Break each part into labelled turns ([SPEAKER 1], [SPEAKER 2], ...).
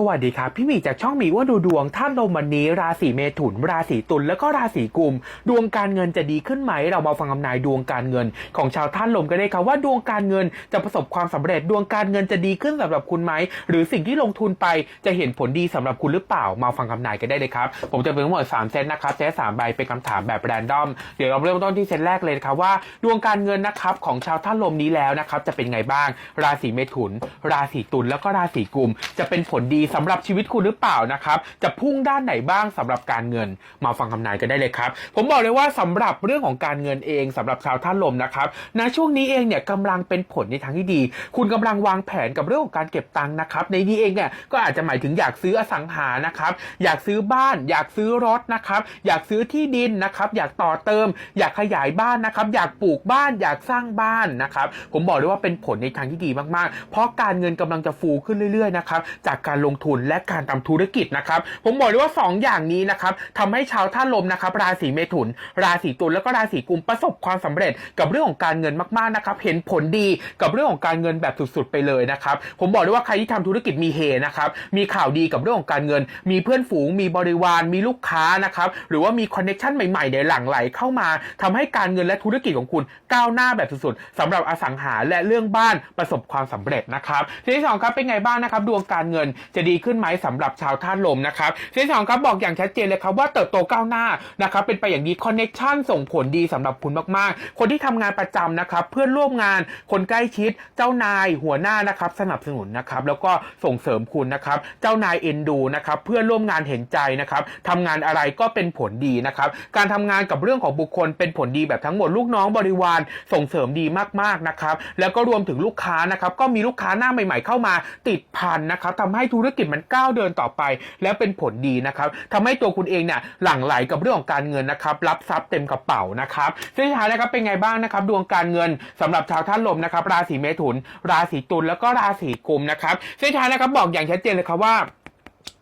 [SPEAKER 1] สวัสดีครับพี่หมีจากช่องหมีว่าดูดวงท่านลมวันนี้ ราศีเมถุน ราศีตุลแล้วก็ราศีกุม ดวงการเงินจะดีขึ้นไหม เรามาฟังคำนายดวงการเงิน ของชาวท่านลมกันได้ครับว่าดวงการเงินจะประสบความสำเร็จดวงการเงินจะดีขึ้นสำหรับคุณไหม หรือสิ่งที่ลงทุนไปจะเห็นผลดีสำหรับคุณหรือเปล่า มาฟังคำนายกันได้เลยครับ ผมจะเป็นทั้งหมดสามเซตนะครับเซตสามใบเป็นคำถามแบบแรนดอมเดี๋ยวเราเริ่มต้นที่เซตแรกเลยครับว่า ดวงการเงินนะครับของชาวท่านลมนี้แล้วนะครับจะเป็นไงบ้าง ราศีเมถุน ราศีตุลแล้วก็ราศีกุมจะเป็นผลดีสำหรับชีวิตคุณหรือเปล่านะครับจะพุ่งด้านไหนบ้างสำหรับการเงิน มาฟังคำนายกันได้เลยครับ ผมบอกเลยว่าสำหรับเรื่องของการเงินเองสำหรับชาวท่านลมนะครับณช่วงนี้เองเนี่ยกำลังเป็นผลในทางที่ดี คุณกำลังวางแผนกับเรื่องของการเก็บตังค์นะครับในนี้เองเนี่ยก็อาจจะหมายถึงอยากซื้ออสังหานะครับอยากซื้อบ้าน อยากซื้อรถนะครับอยากซื้อที่ดินนะครับอยากต่อเติม อยากขยายบ้านนะครับอยากปลูกบ้านอยากสร้างบ้านนะครับผมบอกเลยว่าเป็นผลในทางที่ดีมากๆ เพราะการเงินกำลังจะฟูขึ้นเรื่อยๆนะครับจากการลงทุนและการทำธุรกิจนะครับ ผมบอกเลยว่า 2 อย่างนี้นะครับทำให้ชาวท่าลมนะครับ ราศีเมถุน ราศีตุลแล้วก็ราศีกุมประสบความสำเร็จกับเรื่องของการเงินมากๆนะครับ เห็นผลดีกับเรื่องของการเงินแบบสุดๆไปเลยนะครับ ผมบอกเลยว่าใครที่ทำธุรกิจมีเฮนะครับมีข่าวดีกับเรื่องของการเงิน มีเพื่อนฝูง มีบริวาร มีลูกค้านะครับหรือว่ามีคอนเน็ชันใหม่ๆในหลังไหลเข้ามาทำให้การเงินและธุรกิจของคุณก้าวหน้าแบบสุดๆสำหรับอสังหาและเรื่องบ้านประสบความสำเร็จนะครับทีที่สองครับเป็นไงบ้างนะครับดวงการเงินจะดีขึ้นไหมสำหรับชาวท่านลมนะครับทีที่สองครับบอกอย่างชัดเจนเลยครับว่าเติบโตก้าวหน้านะครับเป็นไปอย่างดีคอนเน็ชันส่งผลดีสำหรับคุณมากๆ คนที่ทำงานประจำนะครับเพื่อนร่วมงานคนใกล้ชิดเจ้านายหัวหน้านะครับสนับสนุนนะครับแล้วก็ส่งเสริมคุณนะครับเจ้านายเอ็นดูนะครับเพื่อนร่วมงานเห็นใจนะครับทำงานอะไรก็เป็นผลดีนะครับการทำงานกับเรื่องของบุคคลเป็นผลดีแบบทั้งหมดลูกน้องบริวารส่งเสริมดีมากๆนะครับแล้วก็รวมถึงลูกค้านะครับก็มีลูกค้าหน้าใหม่ ๆ เข้ามาติดพันนะครับทำให้ธุรกิจมันก้าวเดินต่อไป แล้วเป็นผลดีนะครับทำให้ตัวคุณเองเนี่ยหลั่งไหลกับเรื่องของการเงินนะครับ รับทรัพย์เต็มกระเป๋านะครับสุดท้ายนะครับเป็นไงบ้างนะครับ ดวงการเงินสำหรับชาวท่านลมนะครับ ราศีเมถุน ราศีตุลแล้วก็ราศีกุมนะครับสุดท้ายนะครับบอกอย่างชัดเจนเลยครับว่า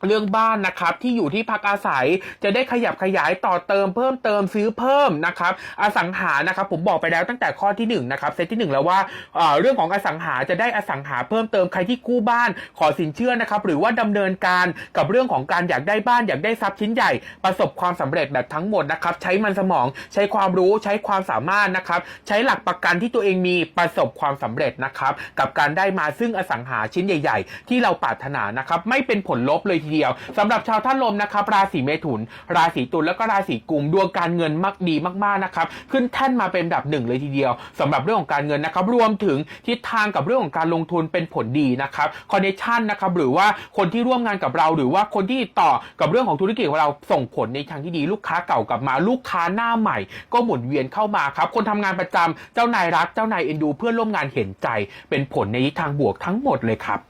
[SPEAKER 1] เรื่องบ้านนะครับที่อยู่ที่พักอาศัยจะได้ขยับขยายต่อเติมเพิ่มเติมซื้อเพิ่มนะครับอสังหานะครับผมบอกไปแล้วตั้งแต่ข้อที่1นงนะครับเซตที่ 1 แล้วว่าเอ่อเรื่องของอสังหาจะได้อสังหาเพิ่มเติมใครที่กู้บ้านขอสินเชื่อนะครับหรือว่าดำเนินการกับเรื่องของการอยากได้บ้านอยากได้ทรัพย์ชิ้นใหญ่ ประสบความสำเร็จแบบทั้งหมดนะครับใช้มันสมองใช้ความรู้ใช้ความสามารถนะครับใช้หลักประกันที่ตัวเองมีประสบความสำเร็จนะครับกับการได้มาซึ่งอสังหาชิ้นใหญ่ ๆ ที่เราปรารถนานะครับไม่เป็นผลลบเลยทีเดียวสำหรับชาวท่านลมนะครับราศีเมถุน ราศีตุลแล้วก็ราศีกุมดวงการเงินมักดีมากๆนะครับขึ้นแท่นมาเป็นดับหนึ่งเลยทีเดียวสำหรับเรื่องของการเงินนะครับรวมถึงทิศทางกับเรื่องของการลงทุนเป็นผลดีนะครับคอนเนคชั่นนะครับหรือว่าคนที่ร่วมงานกับเรา หรือว่าคนที่ต่อกับเรื่องของธุรกิจของเราส่งผลในทางที่ดีลูกค้าเก่ากลับมาลูกค้าหน้าใหม่ ก็หมุนเวียนเข้ามาครับคนทำงานประจำเจ้านายรักเจ้านายเอ็นดู เพื่อนร่วมงานเห็นใจ เป็นผลในทิศทางบวกทั้งหมดเลยครับ